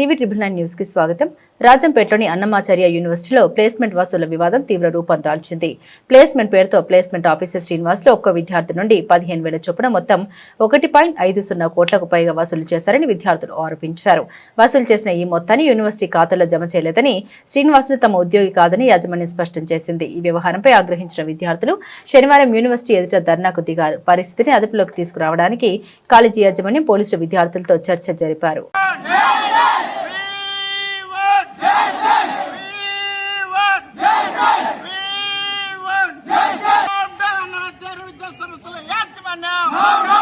TV triple nine న్యూస్కి స్వాగతం. రాజంపేటలోని అన్నమాచార్య యూనివర్సిటీలో ప్లేస్మెంట్ వసూల వివాదం తీవ్ర రూపం దాల్చింది ప్లేస్మెంట్ పేరుతో ప్లేస్మెంట్ ఆఫీసర్ శ్రీనివాస్లో ఒక్క విద్యార్థి నుండి పదిహేను వేల చొప్పున మొత్తం ఒకటి పాయింట్ ఐదు సున్నా కోట్లకు పైగా వసూలు చేశారని విద్యార్థులు ఆరోపించారు. వసూలు చేసిన ఈ మొత్తాన్ని యూనివర్సిటీ ఖాతాలో జమ చేయలేదని శ్రీనివాసులు తమ ఉద్యోగి కాదని యాజమాన్యం స్పష్టం చేసింది. ఈ వ్యవహారంపై ఆగ్రహించిన విద్యార్థులు శనివారం యూనివర్సిటీ ఎదుట ధర్నాకు దిగారు. పరిస్థితిని అదుపులోకి తీసుకురావడానికి కాలేజీ యాజమాన్యం పోలీసులు విద్యార్థులతో చర్చ జరిపారు. citizens to the now. No, no.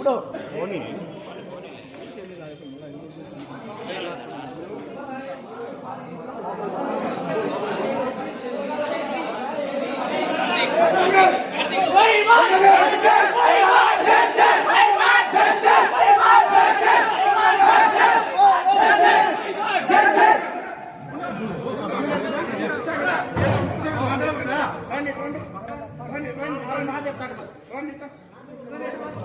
తమ్ముడు రండి రండి